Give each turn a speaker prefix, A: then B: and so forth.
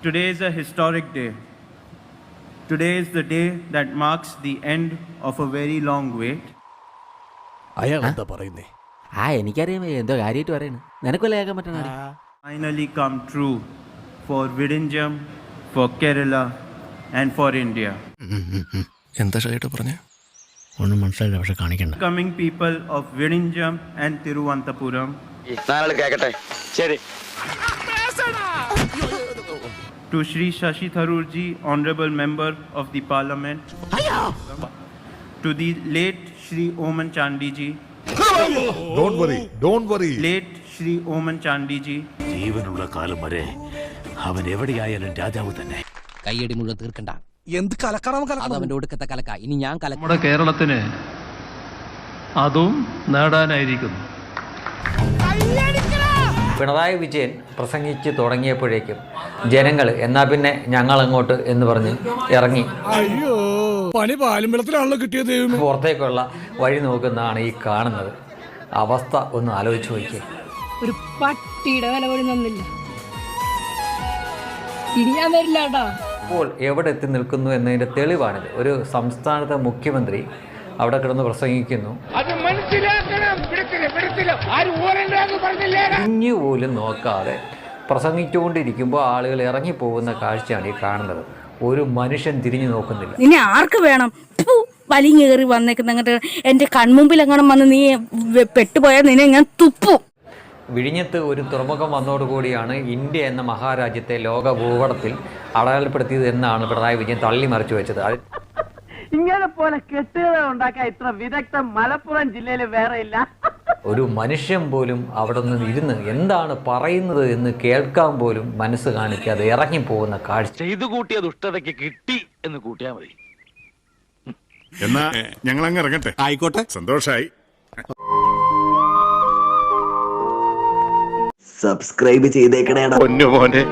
A: Today is a historic day. Today is the day that marks the end of a very long wait.
B: അയാൾ എന്താ പറയുന്നേ
C: ആ എനിക്കറിയാം എന്തോ കാര്യമായിട്ട് പറയണ നിനക്കല്ലേ കേൾക്കാൻ പറ്റണ
A: Finally come true for Vidinjam, for Kerala, and for India.
B: എന്താ ഷൈട്ട് പറഞ്ഞേ
D: ഒന്നും മനസ്സിലായില്ല പക്ഷെ കാണിക്കണ്ട
A: Coming people of Vidinjam and Tiruvantapuram,
E: നാലാൾ കേക്കട്ടെ ശരി
A: to Sri Shashi Tharoor ji, Honorable Member of the Parliament, to the late Sri Oman Chandi ji,
F: Don't worry, don't worry.
A: late Sri Oman Chandi ji,
D: ജീവനുള്ള കാലം വരെ അവൻ എവിടെയായാലും രാജാവ് തന്നെ
C: കൈയടി മുഴുവൻ തീർക്കണ്ട
B: എന്ത് കലക്കണം
C: അത് അവന്റെ ഒടുക്കത്തെ കലക്ക ഇനി ഞാൻ കലക്ക
G: നമ്മുടെ കേരളത്തിന് അതും നേടാനായിരിക്കുന്നു
H: പിണറായി വിജയൻ പ്രസംഗിച്ച് തുടങ്ങിയപ്പോഴേക്കും ജനങ്ങൾ എന്നാ പിന്നെ ഞങ്ങൾ അങ്ങോട്ട് എന്ന് പറഞ്ഞ് ഇറങ്ങി.
B: അയ്യോ പണി പാലും വെള്ളത്തിലാണല്ലോ കിട്ടിയത് ദൈവമേ.
H: പുറത്തേക്കുള്ള വഴി നോക്കുന്നതാണ് ഈ കാണുന്നത്. അവസ്ഥ ഒന്ന് ആലോചിച്ച് നോക്കിയേ.
I: ഒരു പട്ടിയുടെ വില പോലും തന്നില്ല ഇനി ഞാൻ വരില്ല
H: ഇപ്പോൾ എവിടെ എത്തി നിൽക്കുന്നു എന്നതിന്റെ തെളിവാണിത്. ഒരു സംസ്ഥാനത്തെ മുഖ്യമന്ത്രി അവിടെ കിടന്ന് പ്രസംഗിക്കുന്നു. കുഞ്ഞു പോലും നോക്കാതെ പ്രസംഗിച്ചുകൊണ്ടിരിക്കുമ്പോൾ ആളുകൾ ഇറങ്ങിപ്പോകുന്ന കാഴ്ചയാണ് ഈ കാണുന്നത്. ഒരു മനുഷ്യൻ തിരിഞ്ഞു നോക്കുന്നില്ല.
I: ഇനി ആർക്ക് വേണം? ഫു, വലിഞ്ഞേറി വന്നേക്കുന്ന അങ്ങോട്ട് എന്റെ കൺമുമ്പിൽ എങ്ങനെ വന്ന് നീ പെട്ടുപോയാൽ നിന്നെ ഞാൻ തുപ്പും.
H: വിഴിഞ്ഞത്ത് ഒരു തുറമുഖം വന്നതോടുകൂടിയാണ് ഇന്ത്യ എന്ന മഹാരാജ്യത്തെ ലോക ഭൂപടത്തിൽ അടയാളപ്പെടുത്തിയത് എന്നാണ് പിണറായി വിജയൻ തള്ളി മറിച്ചു വെച്ചത്. അത്
J: ഇങ്ങനെ പോലെ കെട്ടുകഥ ഉണ്ടാക്കാൻ ഇത്ര വിദഗ്ധ മലപ്പുറം ജില്ലയിൽ വേറെ ഇല്ല.
H: ഒരു മനുഷ്യൻ പോലും അവിടെ നിന്ന് ഇരുന്ന് എന്താണ് പറയുന്നത് എന്ന് കേൾക്കാൻ പോലും മനസ്സ് കാണിക്കാതെ ഇറങ്ങിപ്പോകുന്ന കാഴ്ച.
D: ചെയ്തു കൂട്ടിയ ദുഷ്ടതയ്ക്ക് കിട്ടി എന്ന് കൂട്ടിയാ മതി.
F: എന്നാ ഞങ്ങൾ അങ്ങ് ഇറങ്ങട്ടെ. ആയിക്കോട്ടെ. സന്തോഷായി.
E: സബ്സ്ക്രൈബ് ചെയ്തേക്കണേടാ.
D: പൊന്നു മോനെ